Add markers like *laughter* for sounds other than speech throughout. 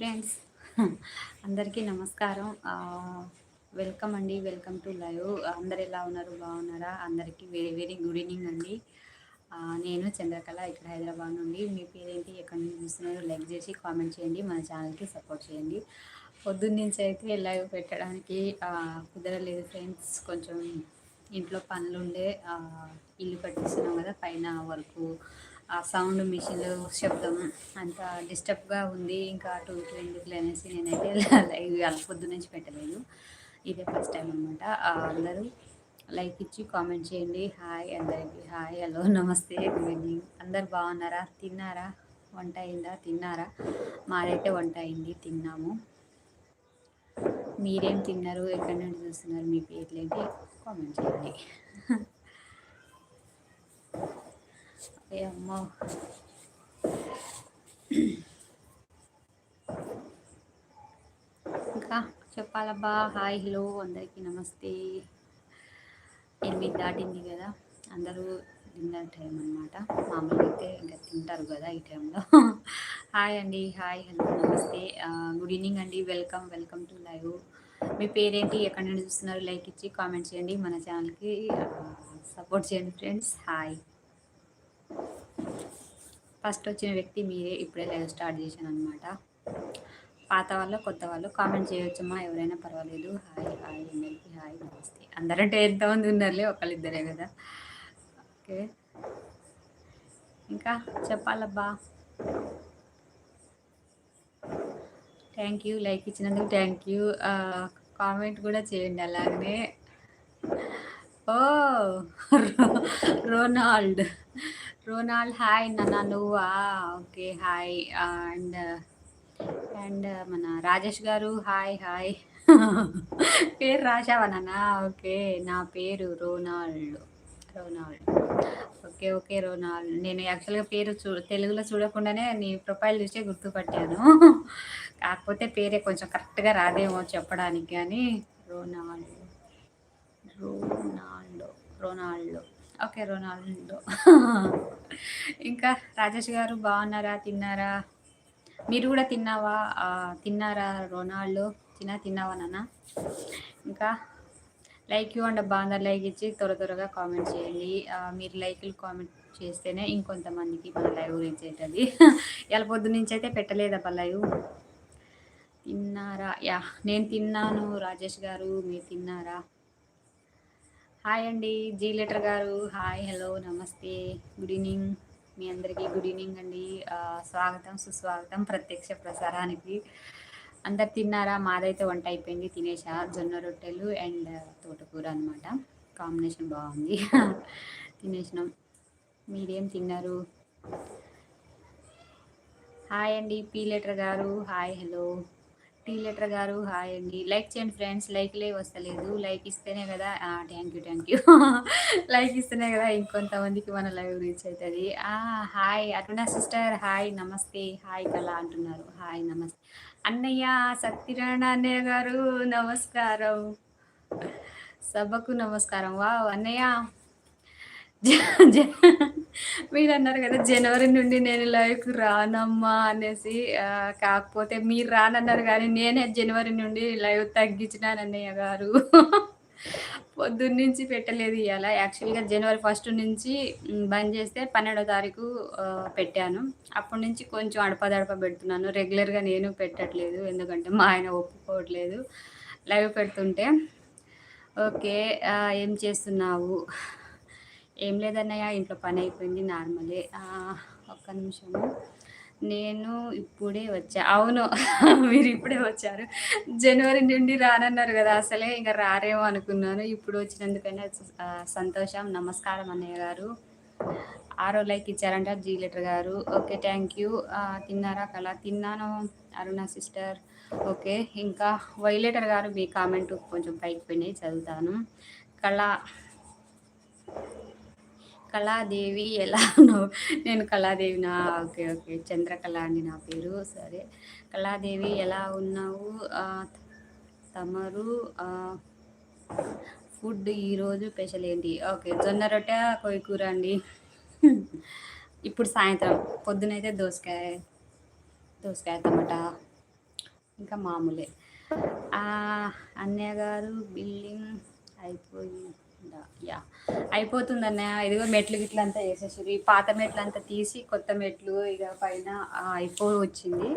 Friends. అందరికీ నమస్కారం. Welcome అండి. Welcome to live. అందరు ఎలా ఉన్నారు? బాగున్నారా? అందరికీ వెరీ వెరీ గుడ్ ఈవినింగ్ అండి. నేను చంద్రకళ ఇక్కడ హైదరాబాద్ నుండి. మీ పేరేంటి? ఎక్కడి నుంచి చూస్తున్నారో? లైక్ చేసి కామెంట్ చేయండి. మన ఛానల్కి సపోర్ట్ చేయండి. పొద్దున్న నుంచి అయితే లైవ్ పెట్టడానికి కుదరలేదు ఫ్రెండ్స్. కొంచెం ఇంట్లో పనులుండే ఇల్లు కట్టిస్తున్నాం కదా పైన వరకు ఆ సౌండ్ మిషన్లు శబ్దం అంత డిస్టర్బ్గా ఉంది. ఇంకా అటు ఇటు ఎందుకు అనేసి నేనైతే *laughs* లైవ్ అలా పొద్దు నుంచి పెట్టలేదు. ఇదే ఫస్ట్ టైం అనమాట అందరూ లైక్ ఇచ్చి కామెంట్ చేయండి. హాయ్ అందరికీ. హాయ్ హలో నమస్తే గుడ్ ఈవినింగ్ అందరు బాగున్నారా? తిన్నారా? వంట అయిందా? తిన్నారా? మాదైతే వంట అయింది. తిన్నాము. మీరేం తిన్నారు? ఎక్కడి నుండి చూస్తున్నారు? మీ పేర్లేంటి కామెంట్ చేయండి ఏ అమ్మో ఇంకా చెప్పాలబ్బా హాయ్ హలో అందరికీ నమస్తే ఎనిమిది దాటింది కదా అందరూ డిన్నర్ టైం అనమాట మామూలుగా అయితే ఇంకా తింటారు కదా ఈ టైంలో హాయ్ అండి హాయ్ హలో నమస్తే గుడ్ ఈవినింగ్ అండి వెల్కమ్ వెల్కమ్ టు లైవ్ మీ పేరేంటి? ఎక్కడి నుండి చూస్తున్నారు? లైక్ ఇచ్చి కామెంట్ చేయండి. మన ఛానల్కి సపోర్ట్ చేయండి ఫ్రెండ్స్ హాయ్ ఫస్ట్ వచ్చిన వ్యక్తి మీరే ఇప్పుడే లైవ్ స్టార్ట్ చేశాను అనమాట పాత వాళ్ళు కొత్త వాళ్ళు కామెంట్ చేయొచ్చమ్మా ఎవరైనా పర్వాలేదు. హాయ్ హాయ్ అందరికీ హాయ్ నమస్తే. అందరంటే ఎంతమంది ఉన్నారులే ఒకళ్ళిద్దరే కదా. ఓకే. ఇంకా చెప్పాలబ్బా. థ్యాంక్ యూ లైక్ ఇచ్చినందుకు థ్యాంక్ యూ కామెంట్ కూడా చేయండి అలాగనే. ఓ రో- రోనాల్డ్. రోనాల్డ్ హాయ్ నాన్న నువ్వా ఓకే హాయ్ అండ్ అండ్ మన రాజేష్ గారు హాయ్ హాయ్ *laughs* పేరు రాశావా నాన్న ఓకే నా పేరు Ronald Ronald okay okay Ronald నేను యాక్చువల్గా పేరు చూ తెలుగులో చూడకుండానే నీ ప్రొఫైల్ చూసే గుర్తుపట్టాను. *laughs* కాకపోతే పేరే కొంచెం కరెక్ట్గా రాదేమో చెప్పడానికి కానీ Ronald Ronaldo Ronaldo okay Ronaldo. ఇంకా రాజేష్ గారు బాగున్నారా? తిన్నారా? మీరు కూడా తిన్నావా? తిన్నారా రొనాల్డో? తిన్నా తిన్నావా నాన్న? ఇంకా లైక్ యూ అండ్ అందరు లైక్ ఇచ్చి త్వర త్వరగా కామెంట్ చేయండి. మీరు లైక్లు కామెంట్ చేస్తేనే ఇంకొంతమందికి మన లైవ్ గురించి అవుతుంది ఇలా పొద్దు నుంచి అయితే పెట్టలేదబ్బా లైవ్. తిన్నారా? యా నేను తిన్నాను రాజేష్ గారు మీరు తిన్నారా? హాయ్ అండి జీ లెటర్ గారు. హాయ్ హలో నమస్తే. Good evening. మీ అందరికీ గుడ్ ఈవినింగ్ అండి. స్వాగతం సుస్వాగతం ప్రత్యక్ష ప్రసారానికి. అందరు తిన్నారా? మాదైతే వంట అయిపోయింది తినేసా. జొన్న రొట్టెలు అండ్ తోటకూర అనమాట కాంబినేషన్ బాగుంది. తినేసినాం. మీరేం తిన్నారు? హాయ్ అండి పీ లెటర్ గారు. Hi hello. టీ లెటర్ గారు హాయ్ అండి. లైక్ చేయండి ఫ్రెండ్స్. లైక్లే వస్తలేదు. లైక్ ఇస్తేనే కదా. Thank you thank you. *laughs* Like ఇస్తేనే కదా ఇంకొంతమందికి మన లైవ్ రీచ్ అవుతుంది హాయ్. Aruna sister hi. నమస్తే. హాయ్ కళ అంటున్నారు. హాయ్ నమస్తే. అన్నయ్య సత్యనారాయణ అన్నయ్య గారు నమస్కారం. సభకు నమస్కారం. వా అన్నయ్య. మీరు అన్నారు కదా జనవరి నుండి నేను లైవ్కి రానమ్మా అనేసి కాకపోతే మీరు రానన్నారు కానీ నేనే జనవరి నుండి లైవ్ తగ్గించినాను అన్నయ్య గారు. పొద్దున్న నుంచి పెట్టలేదు ఇవాళ యాక్చువల్గా జనవరి ఫస్ట్ నుంచి బంద్ చేస్తే పన్నెండో తారీఖు పెట్టాను. అప్పటి నుంచి కొంచెం అడపదడప పెడుతున్నాను. రెగ్యులర్గా నేను పెట్టట్లేదు ఎందుకంటే మా ఆయన ఒప్పుకోవట్లేదు లైవ్ పెడుతుంటే. ఓకే ఏం చేస్తున్నావు? ఏం లేదన్నయ్య ఇంట్లో పని అయిపోయింది నార్మలే. ఒక్క నిమిషము. నేను ఇప్పుడే వచ్చా. అవును *laughs* మీరు ఇప్పుడే వచ్చారు. జనవరి నుండి రానన్నారు కదా అసలే ఇంకా రారేమో అనుకున్నాను. ఇప్పుడు వచ్చినందుకైనా సంతోషం నమస్కారం అన్నయ్య గారు. ఆరో లైక్ ఇచ్చారంట జీ లెటర్ గారు. Okay thank you. తిన్నారా కళ? తిన్నాను అరుణ సిస్టర్. ఓకే ఇంకా వైలెటర్ గారు మీ కామెంట్ కొంచెం పైకి పోయినాయి చదువుతాను. కళ కళాదేవి ఎలా ఉన్నావు? నేను కళాదేవినా ఓకే ఓకే. చంద్రకళ అండి నా పేరు. సరే. కళాదేవి ఎలా ఉన్నావు? తమరు ఫుడ్ ఈరోజు స్పెషల్ ఏంటి? ఓకే జొన్న రొట్టె కొయ్య కూర అండి. ఇప్పుడు సాయంత్రం పొద్దునైతే దోసకాయ దోసకాయ టమాటా ఇంకా మామూలే. అన్నయ్య గారు బిల్డింగ్ అయిపోయింది యా. అయిపోతుంది అన్న ఇదిగో మెట్లు గిట్ల అంతా వేసేసారు ఈ పాత మెట్లు అంతా తీసి కొత్త మెట్లు ఇక పైన అయిపో వచ్చింది.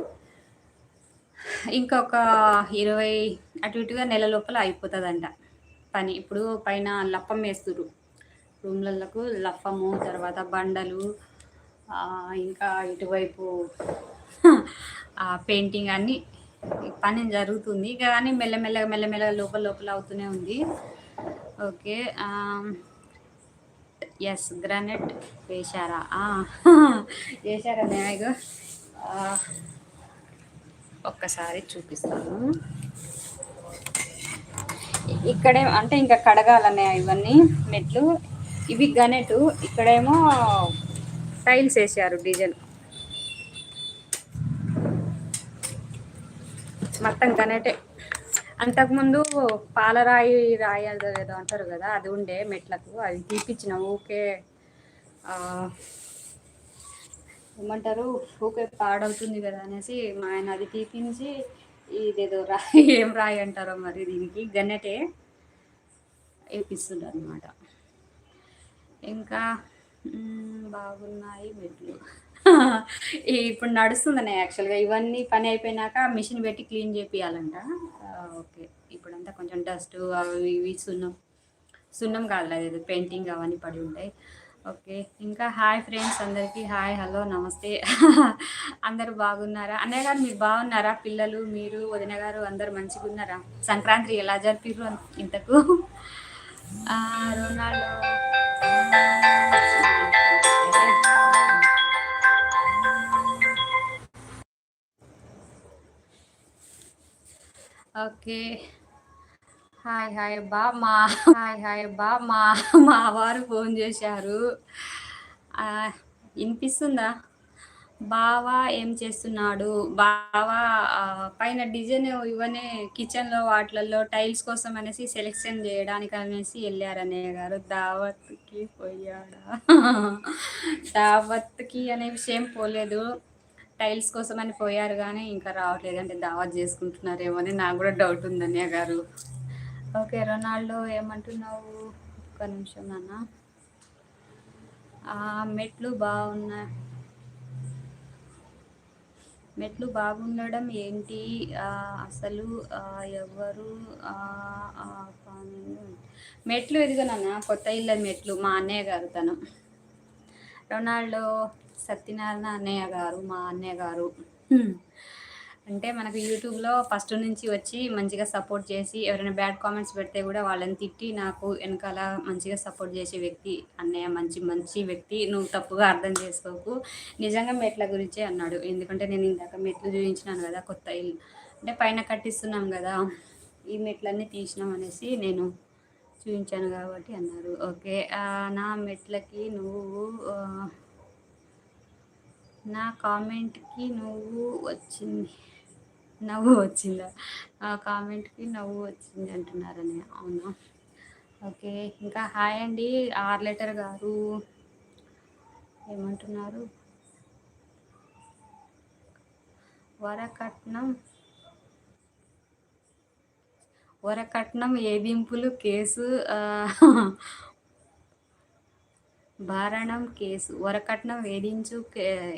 ఇంకొక ఇరవై అటు ఇటుగా నెల లోపల అయిపోతుందంట పని. ఇప్పుడు పైన లప్పం వేస్తురు రూమ్లకు లప్పము తర్వాత బండలు ఇంకా ఇటువైపు పెయింటింగ్ అన్నీ పని జరుగుతుంది. కానీ మెల్లమెల్లగా మెల్లమెల్లగా లోపల లోపల అవుతూనే ఉంది. ఓకే ఎస్ గ్రానైట్ వేశారా? వేశారా నేను ఒక్కసారి చూపిస్తాను. ఇక్కడే అంటే ఇంకా కడగాలనే ఇవన్నీ మెట్లు. ఇవి గనెటు ఇక్కడేమో టైల్స్ వేసారు డిజైన్. మొత్తం గనెటే అంతకుముందు పాలరాయి రాయి ఏదో అంటారు కదా అది ఉండే మెట్లకు అది తీపిచ్చిన ఊకే ఏమంటారు ఊకే పాడవుతుంది కదా అనేసి మా ఆయన అది తీపించి ఇదేదో రాయి ఏం రాయి అంటారో మరి దీనికి గన్నెటే వేపిస్తుంది అనమాట ఇంకా బాగున్నాయి మెట్లు. *laughs* ఇప్పుడు నడుస్తుందనే యాక్చువల్గా ఇవన్నీ పని అయిపోయినాక మిషన్ పెట్టి క్లీన్ చేపియాలంట. ఓకే. ఇప్పుడంతా కొంచెం డస్ట్ అవి ఇవి సున్నం. సున్నం కాలేదు అది పెయింటింగ్ అవన్నీ పడి ఉంటాయి. ఓకే. ఇంకా హాయ్ ఫ్రెండ్స్ అందరికీ. హాయ్ హలో నమస్తే. *laughs* అందరూ బాగున్నారా? అన్నయ్య గారు మీరు బాగున్నారా? పిల్లలు మీరు వదిన గారు అందరు మంచిగా ఉన్నారా సంక్రాంతి ఎలా జరిపిర్రు ఇంతకు *laughs* రోనాల్డో. ఓకే. హాయ్ హాయ్ బా మా హాయ్ హాయ్ బా మా మా వారు ఫోన్ చేశారు. వినిపిస్తుందా? బావా ఏం చేస్తున్నాడు? బావా పైన డిజైన్ ఇవన్నీ కిచెన్లో వాటిలలో టైల్స్ కోసం అనేసి సెలెక్షన్ చేయడానికి అనేసి వెళ్ళారు అన్నయ్య గారు. దావత్కి పోయాడా? దావత్కి అనే విషయం పోలేదు. టైల్స్ కోసం అని పోయారు కానీ ఇంకా రావట్లేదు. అంటే దావత్ చేసుకుంటున్నారేమో అని నాకు కూడా డౌట్ ఉంది అన్నయ్య గారు. ఓకే రొనాల్డో ఏమంటున్నావు? ఒక్క నిమిషం నాన్న. మెట్లు బాగున్నాయి మెట్లు బాగుండడం ఏంటి? అసలు ఎవరు మెట్లు ఎదిగనన్న కొత్త ఇళ్ళ మెట్లు మా అన్నయ్య గారు తను. రొనాల్డో సత్యనారాయణ అన్నయ్య గారు మా అన్నయ్య గారు. అంటే మనకు యూట్యూబ్లో ఫస్ట్ నుంచి వచ్చి మంచిగా సపోర్ట్ చేసి ఎవరైనా బ్యాడ్ కామెంట్స్ పెడితే కూడా వాళ్ళని తిట్టి నాకు వెనకాల మంచిగా సపోర్ట్ చేసే వ్యక్తి అన్నయ్య మంచి మంచి వ్యక్తి నువ్వు తప్పుగా అర్థం చేసుకోకు. నిజంగా మెట్ల గురించే అన్నాడు. ఎందుకంటే నేను ఇందాక మెట్లు చూపించినాను కదా కొత్త ఇల్లు. అంటే పైన కట్టిస్తున్నాం కదా ఈ మెట్లన్నీ తీసినాం అనేసి నేను చూపించాను కాబట్టి అన్నారు. ఓకే. నా మెట్లకి నువ్వు నా కామెంట్కి నువ్వు వచ్చింది. నవ్వు వచ్చిందా? ఆ కామెంట్కి నవ్వు వచ్చింది అంటున్నారని. అవునా? ఓకే. ఇంకా హాయ్ అండి. ఆర్ లెటర్ గారు ఏమంటున్నారు? వరకట్నం వరకట్నం ఏదింపులు కేసు భరణం కేసు వరకట్నం వేధించు కే-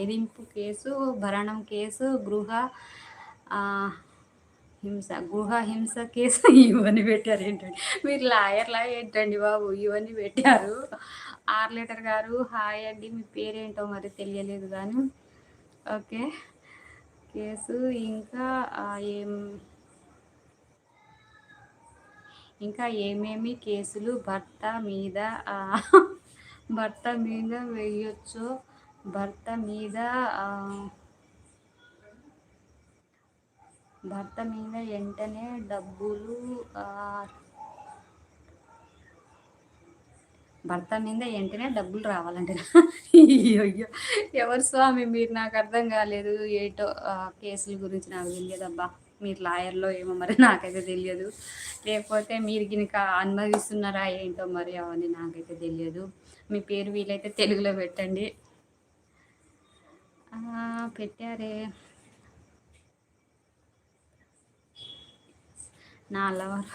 ఏదింపు కేసు భరణం కేసు గృహ హింస గృహ హింస కేసు *laughs* ఇవన్నీ పెట్టారు ఏంటండి? మీరు లాయర్లా ఏంటండి బాబు? ఇవన్నీ పెట్టారు. ఆర్ లెటర్ గారు హాయ్ అండి. మీ పేరేంటో మరి తెలియలేదు కానీ ఓకే. కేసు ఇంకా ఏం ఇంకా ఏమేమి కేసులు భర్త మీద భర్త మీద వేయొచ్చో. భర్త మీద భర్త మీద వెంటనే డబ్బులు భర్త మీద వెంటనే డబ్బులు రావాలంటే అయ్యో ఎవరు స్వామి? మీరు నాకు అర్థం కాలేదు. ఏటో కేసుల గురించి నాకు తెలియదబ్బా. మీరు లాయర్లో ఏమో మరి నాకైతే తెలియదు. లేకపోతే మీరు గినక అనుభవిస్తున్నారా ఏంటో మరి అవన్నీ నాకైతే తెలియదు. మీ పేరు వీలైతే తెలుగులో పెట్టండి. పెట్టారే. నా లవర్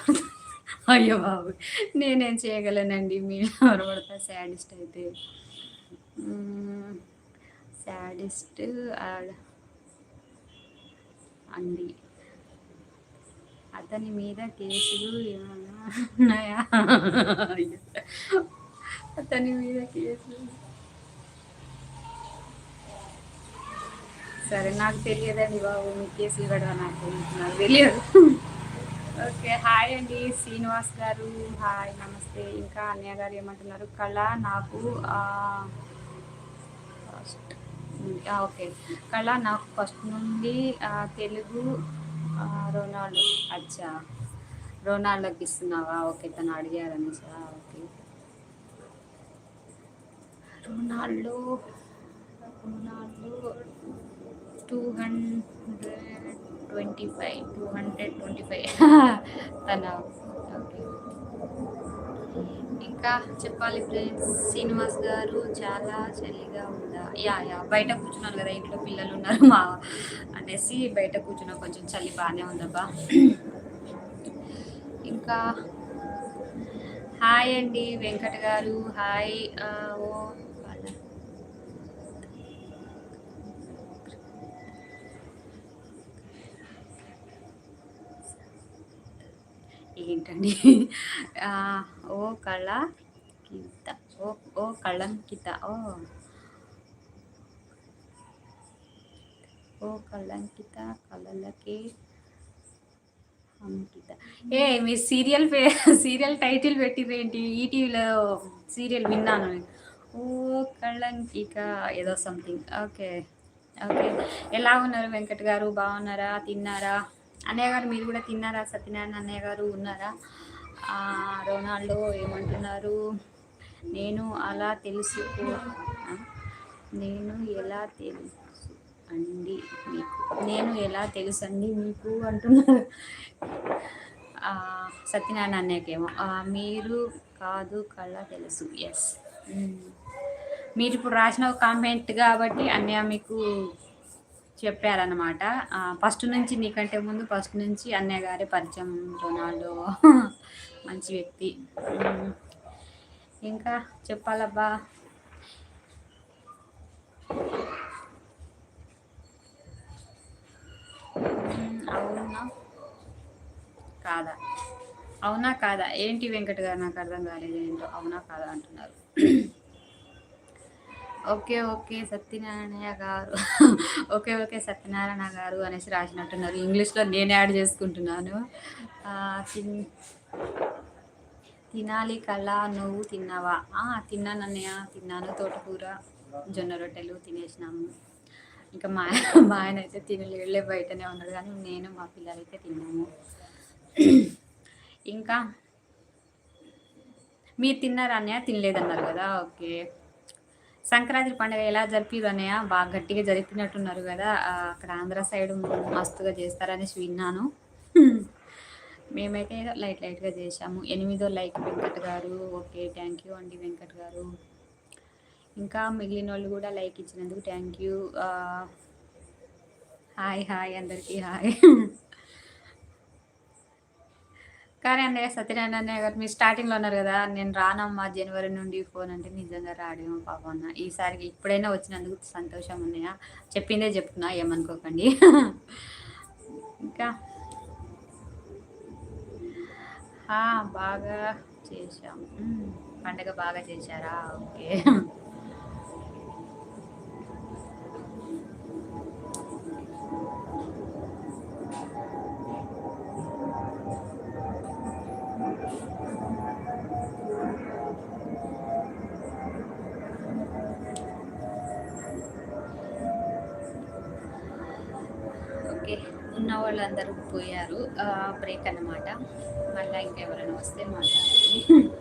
అయ్యో బాబు నేనేం చేయగలనండి? మీ లవర్ పడతా శాడిస్ట్ అయితే. శాడిస్ట్ అండి. అతని మీద కేసులు ఏమన్నా ఉన్నాయా? అతని మీద సరే నాకు తెలియదండి బాబు మీ కేసులు కూడా నాకు నాకు తెలియదు. ఓకే హాయ్ *laughs* అండి శ్రీనివాస్ గారు. హాయ్ నమస్తే. ఇంకా అన్నయ్య గారు ఏమంటున్నారు? కళ నాకు ఫస్ట్ ఓకే కళ నాకు ఫస్ట్ నుండి తెలుగు రోనాల్డ్ అచ్చా. రొనాల్డోకి ఇస్తున్నావా ఓకే తను అడిగారని sir okay Ronaldo Ronaldo two hundred twenty five two hundred twenty five. *laughs* తన ఓకే. ఇంకా చెప్పాలి ఫ్రెండ్స్ శ్రీనివాస్ గారు చాలా చలిగా ఉందా? యా యా బయట కూర్చున్నారు కదా ఇంట్లో పిల్లలు ఉన్నారు మా అనేసి బయట కూర్చున్నా కొంచెం చలి బాగానే ఉందబ్బా ఇంకా హాయ్ అండి వెంకట్ గారు హాయ్ ఓ ఏంటండి? ఓ కళ కిత ఓ ఓ కళంకిత ఓ. ఓ కళంకిత కళలకే అంకిత. ఏ మీ సీరియల్ పే సీరియల్ టైటిల్ పెట్టిరేంటి ఈటీవీలో సీరియల్ విన్నాను. ఓ కళంకిక ఏదో సంథింగ్. Okay okay. ఎలా ఉన్నారు వెంకట్ గారు? బాగున్నారా? తిన్నారా? అన్నయ్య గారు మీరు కూడా తిన్నారా? సత్యనారాయణ అన్నయ్య గారు ఉన్నారా? రొనాల్డో ఏమంటున్నారు? నేను అలా తెలుసు. నేను ఎలా తెలుసు అండి మీకు? నేను ఎలా తెలుసు అండి మీకు అంటున్నారు. సత్యనారాయణ అన్నయ్యకేమో. మీరు కాదు కళ్ళ తెలుసు. ఎస్ మీరు ఇప్పుడు రాసిన కామెంట్ కాబట్టి అన్నయ్య మీకు చెప్పారనమాట ఫస్ట్ నుంచి నీకంటే ముందు ఫస్ట్ నుంచి అన్నయ్య గారే పరిచయం రొనాల్డో *laughs* మంచి వ్యక్తి. ఇంకా చెప్పాలబ్బా? అవునా? కాదా? అవునా కాదా? ఏంటి వెంకట గారు నాకు అర్థం కాలేదు. ఏంటో? అవునా కాదా అంటున్నారు. *clears throat* ఓకే ఓకే సత్యనారాయణ గారు. ఓకే ఓకే సత్యనారాయణ గారు అనేసి రాసినట్టున్నారు. ఇంగ్లీష్లో నేను యాడ్ చేసుకుంటున్నాను. తినాలి కళ నువ్వు తిన్నావా? తిన్నాను అన్నయ్య తిన్నాను. తోటకూర జొన్న రొట్టెలు తినేసినాము. ఇంకా మా మా ఆయన అయితే తినలేళ్ళే బయటనే ఉన్నాడు కానీ నేను మా పిల్లలు అయితే తిన్నాము. ఇంకా మీరు తిన్నారా అన్నయ్య? తినలేదన్నారు కదా? ఓకే. సంక్రాంతి పండుగ ఎలా జరిపిరు అన్నయ్య బాగా గట్టిగా జరిపినట్టున్నారు కదా. అక్కడ ఆంధ్ర సైడ్ మస్తుగా చేస్తారనేసి విన్నాను. మేమైతే లైట్ లైట్గా చేసాము ఎనిమిదో లైక్ వెంకట్ గారు ఓకే థ్యాంక్ యూ అండి వెంకట్ గారు. ఇంకా మిగిలిన వాళ్ళు కూడా లైక్ ఇచ్చినందుకు థ్యాంక్ యూ. హాయ్ హాయ్ అందరికీ హాయ్. కానీ అన్నయ్య సత్యనారాయణ అన్నయ్య గారు మీరు స్టార్టింగ్లో ఉన్నారు కదా నేను రానమ్మా జనవరి నుండి ఫోన్ అంటే నిజంగా రాడేమో పాపం అన్న. ఈసారికి ఇప్పుడైనా వచ్చినందుకు సంతోషం ఉన్నాయా చెప్పిందే చెప్తున్నా ఏమనుకోకండి. ఇంకా? బాగా చేశాం. పండగ బాగా చేశారా? ఓకే. వాళ్ళందరూ పోయారు. బ్రేక్ అన్నమాట. మళ్ళీ ఇంకెవరైనా వస్తే మాట్లాడాలి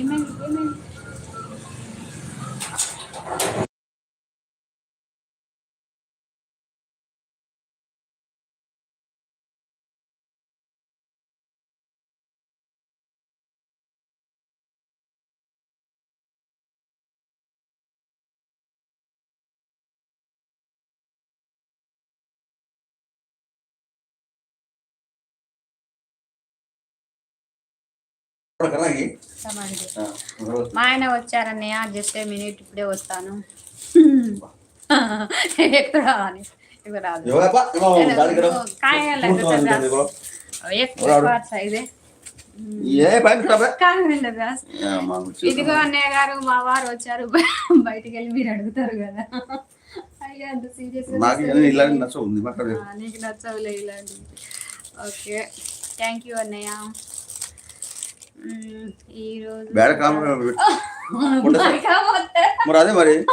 ఏమైంది? ఏమైంది? మా ఆయన వచ్చారన్నయ్య జస్ట్ ఏ మినిట్ ఇప్పుడే వస్తాను. రాదు. ఎక్కువ మా గురించి. ఇదిగో అన్నయ్య గారు మా వారు వచ్చారు. బయటికి వెళ్ళి మీరు అడుగుతారు కదా. అయ్యా అంత సీరియస్ ఇలాంటి నీకు నచ్చవులే ఇలాంటి ఓకే. థ్యాంక్ యూ అన్నయ్య మ్మ్, ఈరోజు బేడ కామెరా పెట్టు. కాకపోతే *laughs* మరి అదే మరి.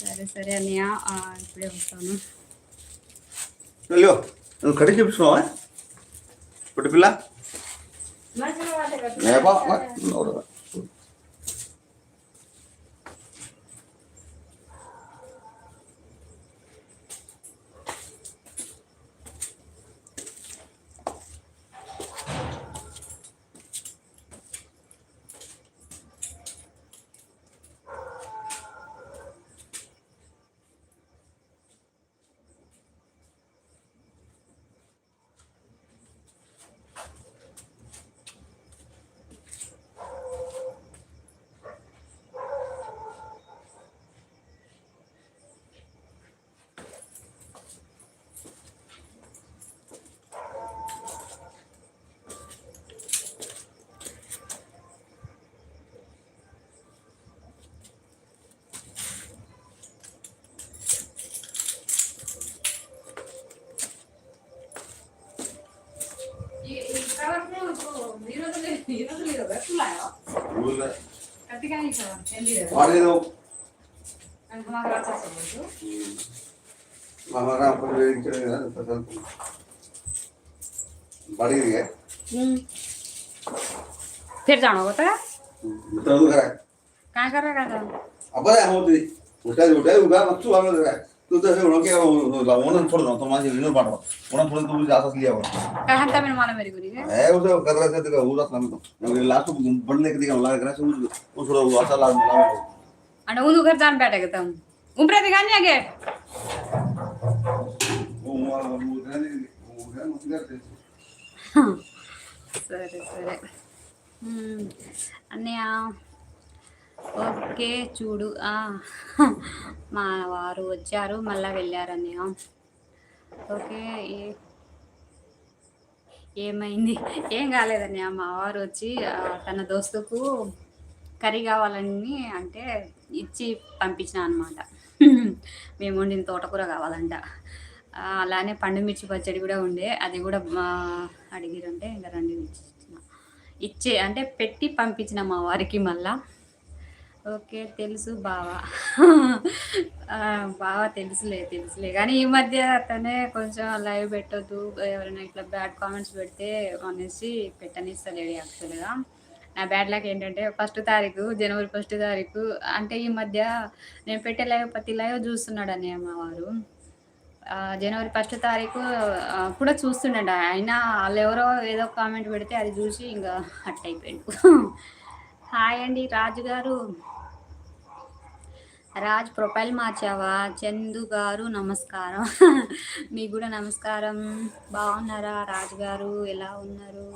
సరే సరే అన్నయ్య. ఇప్పుడే వస్తాను. నువ్వు కడిగి చూపించుకున్నావా? పొట్టి వాడేదో మహారాం పని వేయించాడు కదా ప్రసాద్ బడిగి फिर जाना होता है मित्रांनो काय काय करा काय करा आपण आहे होती उठा उठा उभा मग तू आलो काय तू तसं म्हणून की म्हणून ಉದಹೆ ಒಳಗೆ ಅವನ ಫೋರ್ದ ತಮಾಷೆ ಇನ್ನೂ ಮಾಡುವ ಅವನ ಫೋರ್ದ ತುಂಬ ಜಾಸ್ತಿ ಲಿಯಾ ಅವರ ಕಹಂತ ಮೇಲೆ ಮಾನ ಮೇರಿ ಗುರಿಗೆ ಏ ಉದ ಕದರ ಸತ ಉದ ನಮದು ನಮಗೆ ಲಾಸ್ಟ್ ಬಣ್ಣನೆ ಕದಿಗೆ ಅಲ್ಲ ಕರ ಸು ಉಸುರ ಅಸಲ ಅಲ್ಲ ಅಣ್ಣ ಉನು ಘರ್ ಜಾನ್ बैठे गए हम उम्र पे गाने आगे ಸರಿ ಸರಿ ಹ್ಮ್ ಅನ್ಯಾ ఓకే చూడు. మా వారు వచ్చారు మళ్ళీ వెళ్ళారు అన్నయ్య ఓకే ఏమైంది? ఏం కాలేదన్నయ్య? మా వారు వచ్చి తన దోస్తుకు కర్రీ కావాలని అంటే ఇచ్చి పంపించిన అనమాట మేము వండిన తోటకూర కావాలంట. అలానే పండు మిర్చి పచ్చడి కూడా ఉండే. అది కూడా మా అడిగిరంటే ఇంకా రండి ఇచ్చిన ఇచ్చే అంటే పెట్టి పంపించిన మా వారికి మళ్ళీ. ఓకే తెలుసు బావా. బాగా బావా తెలుసులే తెలుసులే. కానీ ఈ మధ్య అతనే కొంచెం లైవ్ పెట్టొద్దు ఎవరైనా ఇట్లా బ్యాడ్ కామెంట్స్ పెడితే అనేసి పెట్టనిస్తలేడు యాక్చువల్గా. నా బ్యాడ్ లక్ ఏంటంటే ఫస్ట్ తారీఖు జనవరి ఫస్ట్ తారీఖు అంటే ఈ మధ్య నేను పెట్టే లైవ్ ప్రతి లైవ్ చూస్తున్నాడు అని అమ్మవారు జనవరి ఫస్ట్ తారీఖు కూడా చూస్తుండండి అయినా వాళ్ళు ఎవరో ఏదో కామెంట్ పెడితే అది చూసి ఇంకా హట్ అయిపోయాడు. హాయ్ అండి రాజు గారు. రాజ్ ప్రొఫైల్ మార్చావా? చందు గారు నమస్కారం. *laughs* మీకు కూడా నమస్కారం. బాగున్నారా రాజు గారు? ఎలా ఉన్నారు?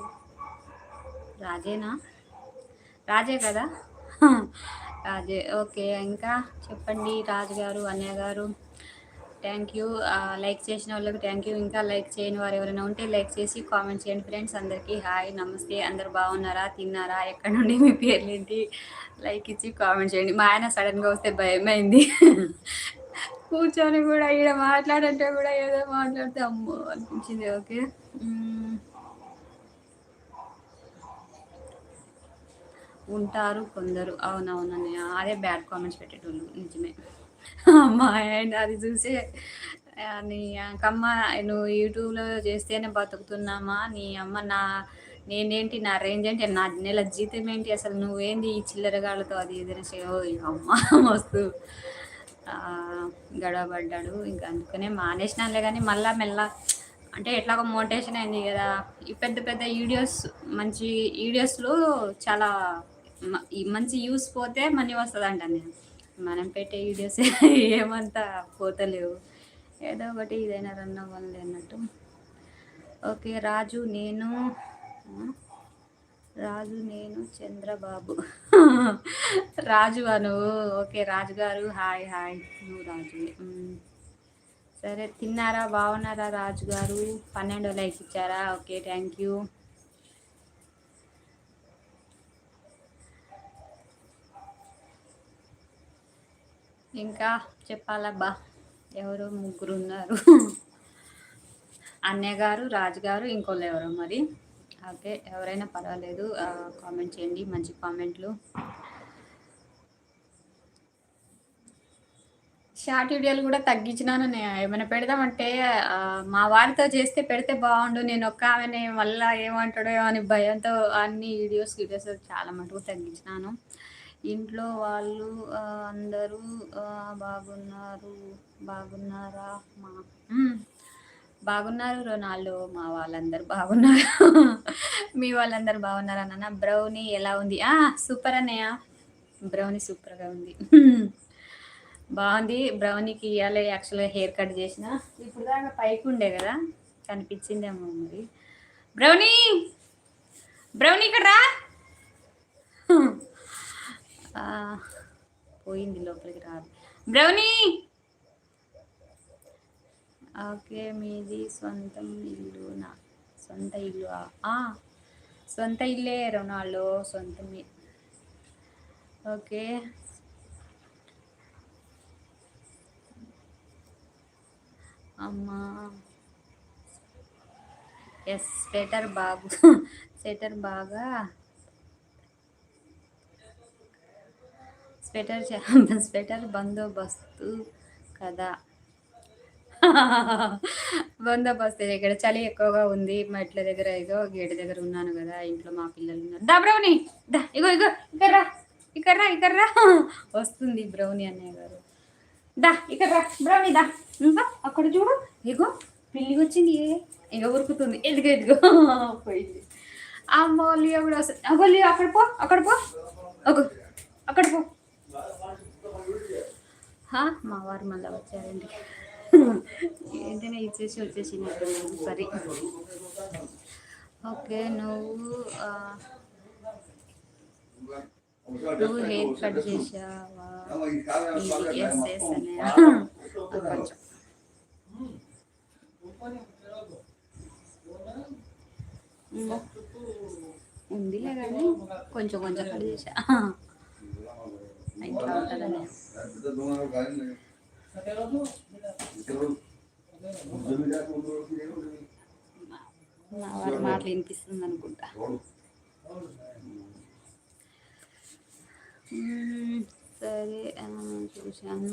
రాజేనా? రాజే కదా? *laughs* రాజే. ఓకే ఇంకా చెప్పండి రాజు గారు అన్నయ్య గారు. థ్యాంక్ యూ లైక్ చేసిన వాళ్ళకి థ్యాంక్ యూ ఇంకా లైక్ చేయని వారు ఎవరైనా ఉంటే లైక్ చేసి కామెంట్ చేయండి ఫ్రెండ్స్ అందరికీ. హాయ్ నమస్తే. అందరు బాగున్నారా? తిన్నారా? ఎక్కడ నుండి మీ పేర్లు ఏంటి లైక్ ఇచ్చి కామెంట్ చేయండి. మా ఆయన సడన్గా వస్తే భయమైంది. కూర్చొని కూడా ఈడ మాట్లాడంటే కూడా ఏదో మాట్లాడితే అమ్మో అనిపించింది ఓకే. ఉంటారు కొందరు. అవునవునన్నయ్య. అదే బ్యాడ్ కామెంట్స్ పెట్టేటోళ్ళు నిజమే. మా ఆయన అది చూసి నీ అమ్మ నువ్వు యూట్యూబ్లో చేస్తేనే బతుకుతున్నామా? నీ అమ్మ నా నేనేంటి నా రేంజ్ ఏంటి నా నెల జీతం ఏంటి? అసలు నువ్వేంది ఈ చిల్లరగాళ్ళతో అది ఏదైనా చేయో ఓ ఇక అమ్మ మస్తు గడవబడ్డాడు. ఇంకా అందుకనే మానేసినానులే కానీ మళ్ళా మెల్ల అంటే ఎట్లాగో మోటివేషన్ అయింది కదా. ఈ పెద్ద పెద్ద వీడియోస్ మంచి వీడియోస్లో చాలా మ- మంచి యూస్ పోతే మనీ వస్తుంది అంట నేను మనం పెట్టే వీడియోస్ ఏమంతా పోతలేవు. ఏదో ఒకటి ఇదైనా రన్ అవ్వాలి అన్నట్టు. ఓకే రాజు నేను రాజు నేను చంద్రబాబు. రాజు అను. ఓకే రాజు గారు హాయ్ హాయ్. నువ్వు రాజు సరే తిన్నారా? బాగున్నారా రాజు గారు పన్నెండు లైక్ ఇచ్చారా? Okay thank you. ఇంకా చెప్పాలబ్బా ఎవరు ముగ్గురు ఉన్నారు అన్నయ్య గారు రాజు గారు ఇంకోళ్ళు ఎవరో మరి? ఓకే ఎవరైనా పర్వాలేదు కామెంట్ చేయండి మంచి కామెంట్లు. షార్ట్ వీడియోలు కూడా తగ్గించినాను నేను. ఏమైనా పెడదామంటే మా వారితో చేస్తే పెడితే బాగుండు నేను ఒక్క ఆమె మళ్ళీ ఏమంటాడో అని భయంతో అన్ని వీడియోస్ వీడియోస్ చాలా మటుకు తగ్గించినాను. ఇంట్లో వాళ్ళు అందరూ బాగున్నారు బాగున్నారా? మా బాగున్నారు రొనాల్డో మా వాళ్ళందరూ బాగున్నారు. *laughs* మీ వాళ్ళందరూ బాగున్నారా అన్న బ్రౌనీ ఎలా ఉంది? ఆ సూపర్ అన్నయ్య. బ్రౌనీ సూపర్గా ఉంది. *laughs* బాగుంది. బ్రౌనీకి ఇవ్వాలి యాక్చువల్గా హెయిర్ కట్ చేసిన. ఇప్పుడు దాకా పైకి ఉండే కదా కనిపించిందేమో మరి. బ్రౌనీ! బ్రౌనీ ఇక్కడ రా! *laughs* పోయింది లోపలికి రాదు బ్రౌనీ! ఓకే మీది సొంతం ఇల్లు నా సొంత ఇల్లు సొంత ఇల్లే రొనాల్డో సొంత మీ- ఓకే. అమ్మా. ఎస్ స్వెటర్ బాగు స్వెటర్ బాగా. స్వెటర్ చే- *laughs* స్వెటర్ బందోబస్తు కదా. బందోబస్తు ఇక్కడ చలి ఎక్కువగా ఉంది మెట్ల దగ్గర ఇగో గేట్ దగ్గర ఉన్నాను కదా ఇంట్లో మా పిల్లలు ఉన్నారు. దా బ్రౌని దా ఇగో ఇగో ఇక్కడ రా ఇక్కడ్రా ఇక్కడ రా. వస్తుంది బ్రౌని అన్నయ్య గారు దా ఇక్కడ రా బ్రౌని దా. ఇంకా అక్కడ చూడు ఇగో పిల్లి వచ్చింది ఇగో ఉరుకుతుంది. ఎదుగు ఎదుగు పోయింది. అమ్మో లియో కూడా వస్తుంది అగో లియో అక్కడ పో అక్కడ పో. అగో అక్కడ పో. హా, మా వారు మళ్ళీ వచ్చారండి. ఏంటనే ఇచ్చేసి వచ్చేసినట్టు సరే. ఓకే నువ్వు నువ్వు హెయిర్ కట్ చేసావా? ఎస్ ఎస్ అనే కొంచెం. ఉందిలే కానీ కొంచెం కొంచెం కట్ చేసా. ఇట్లా ఉంటుందనే. మా వారి మాటలు వినిపిస్తుంది అనుకుంటా. సరే చూశాను.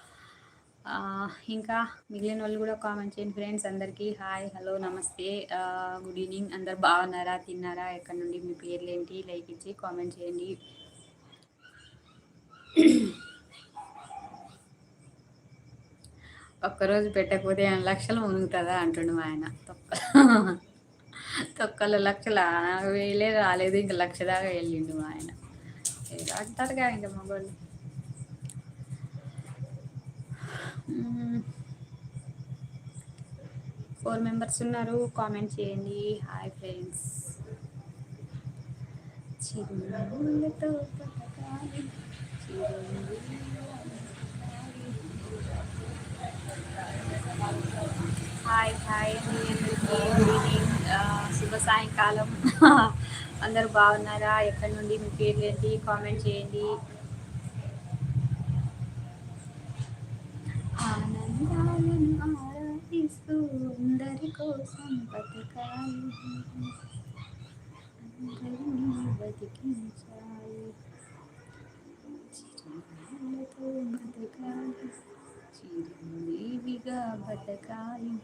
ఇంకా మిగిలిన వాళ్ళు కూడా కామెంట్ చేయండి. ఫ్రెండ్స్ అందరికీ హాయ్ హలో నమస్తే. గుడ్ ఈవినింగ్ అందరు బాగున్నారా? తిన్నారా? ఎక్కడి నుండి? మీ పేర్లు ఏంటి లైక్ ఇచ్చి కామెంట్ చేయండి. ఒక్కరోజు పెట్టకపోతే ఏమైనా లక్షలు మునుగుతుందా? అంటుండు మా ఆయన. తొక్క తొక్కలు లక్షలు వేలే రాలేదు. ఇంకా లక్ష దాకా వెళ్ళిండు మా ఆయన. అంటారు అంటారుగా ఇంకా మగవాళ్ళు ఫోర్ మెంబర్స్ ఉన్నారు. కామెంట్ చేయండి. హాయ్ ఫ్రెండ్స్ చిరునవ్వులతో బతకాలి, హాయ్ హాయ్ మీ అందరికీ గుడ్ ఈవినింగ్ శుభ సాయంకాలం. *laughs* అందరూ బాగున్నారా? ఎక్కడి నుండి మీ పేర్లు ఏంటి? కామెంట్ చేయండి. అందరి కోసం బతకాలి అందరినీ బతికించాలి చిరునవ్వులతో బతకాలి చిరంజీవిగా బతకాలి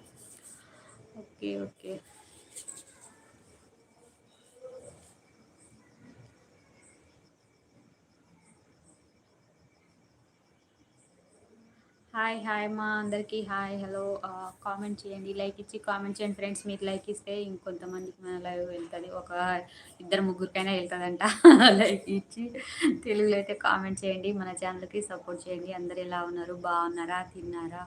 ఓకే ఓకే హాయ్ హాయ్ మా అందరికీ హాయ్ హలో. కామెంట్ చేయండి లైక్ ఇచ్చి కామెంట్ చేయండి ఫ్రెండ్స్ మీరు లైక్ ఇస్తే ఇంకొంతమందికి మన లైవ్ వెళ్తుంది. ఒక ఇద్దరు ముగ్గురికైనా వెళ్తుందంట. లైక్ *laughs* ఇచ్చి తెలుగులో అయితే కామెంట్ చేయండి మన ఛానల్కి సపోర్ట్ చేయండి. అందరు ఎలా ఉన్నారు? బాగున్నారా? తిన్నారా?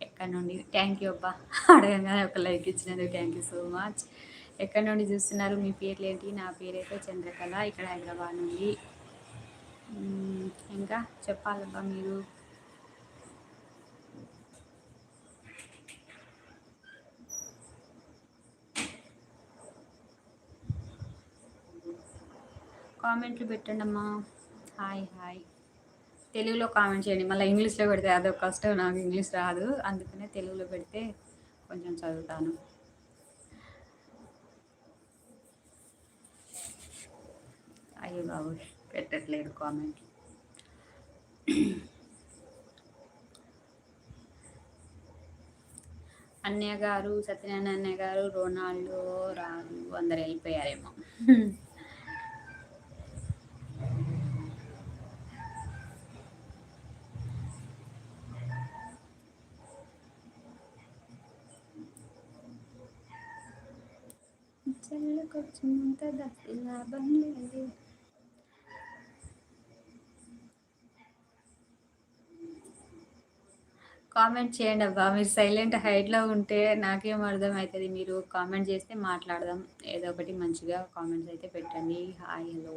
ఎక్కడి నుండి? థ్యాంక్ యూ అబ్బా. *laughs* అడగంగానే ఒక లైక్ ఇచ్చినందుకు థ్యాంక్ యూ సో మచ్ ఎక్కడి నుండి చూస్తున్నారు? మీ పేర్లు ఏంటి? నా పేరైతే చంద్రకళ. ఇక్కడ హైదరాబాద్ నుండి. ఇంకా చెప్పాలబ్బా మీరు? కామెంట్లు పెట్టండి అమ్మా హాయ్ హాయ్. తెలుగులో కామెంట్ చేయండి. మళ్ళీ ఇంగ్లీష్లో పెడితే అదొక కష్టం నాకు ఇంగ్లీష్ రాదు. అందుకనే తెలుగులో పెడితే కొంచెం చదువుతాను. అయ్యో బాబు పెట్టట్లేదు కామెంట్. అన్నయ్య గారు సత్యనారాయణ అన్నయ్య గారు రోనాల్డో రాదు అందరు వెళ్ళిపోయారేమో. చెల్లకొచ్చినంత దాని లాభం లేదు. కామెంట్ చేయండి అబ్బా. మీరు సైలెంట్ హైట్లో ఉంటే నాకేం అర్థం అవుతుంది మీరు కామెంట్ చేస్తే మాట్లాడదాం. ఏదో ఒకటి మంచిగా కామెంట్స్ అయితే పెట్టండి. Hi hello.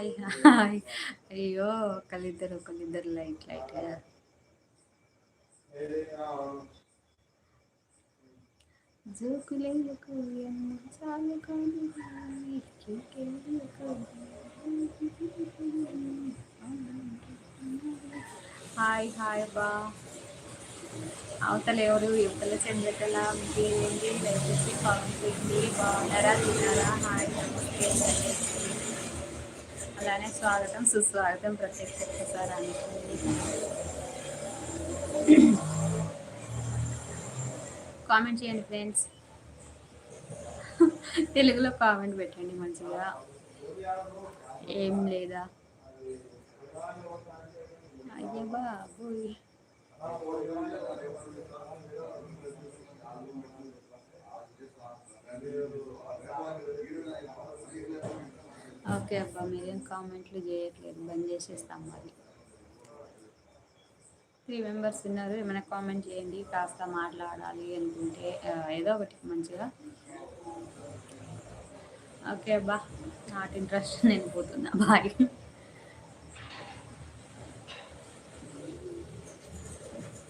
హాయ్ హాయ్ అయ్యో ఒకళ్ళిద్దరు ఒకళ్ళిద్దరు లైట్ లైట్ జోకులకు ఎన్న చాలు కానీ కేకేలకు హాయ్ హాయ్ బా అవతల ఎవరు యువతల చంద్రకళ మీకేంటి లైక్ చేసి కామెంట్ చేయండి బాగున్నారా తిన్నారా హాయ్ నమస్తే అలానే స్వాగతం సుస్వాగతం ప్రత్యేక ప్రసారానికి. కామెంట్ చేయండి ఫ్రెండ్స్. తెలుగులో కామెంట్ పెట్టండి మంచిగా. ఏం లేదా? అయ్యో బాబోయ్. ఓకే అబ్బా మీరేం కామెంట్లు చేయట్లేదు. బంద్ చేసేస్తాం మరి. త్రీ మెంబర్స్ ఉన్నారు. ఏమైనా కామెంట్ చేయండి. కాస్త మాట్లాడాలి అనుకుంటే ఏదో ఒకటి మంచిగా. ఓకే అబ్బా నాట్ ఇంట్రెస్ట్ నేను పోతున్నా. బాయ్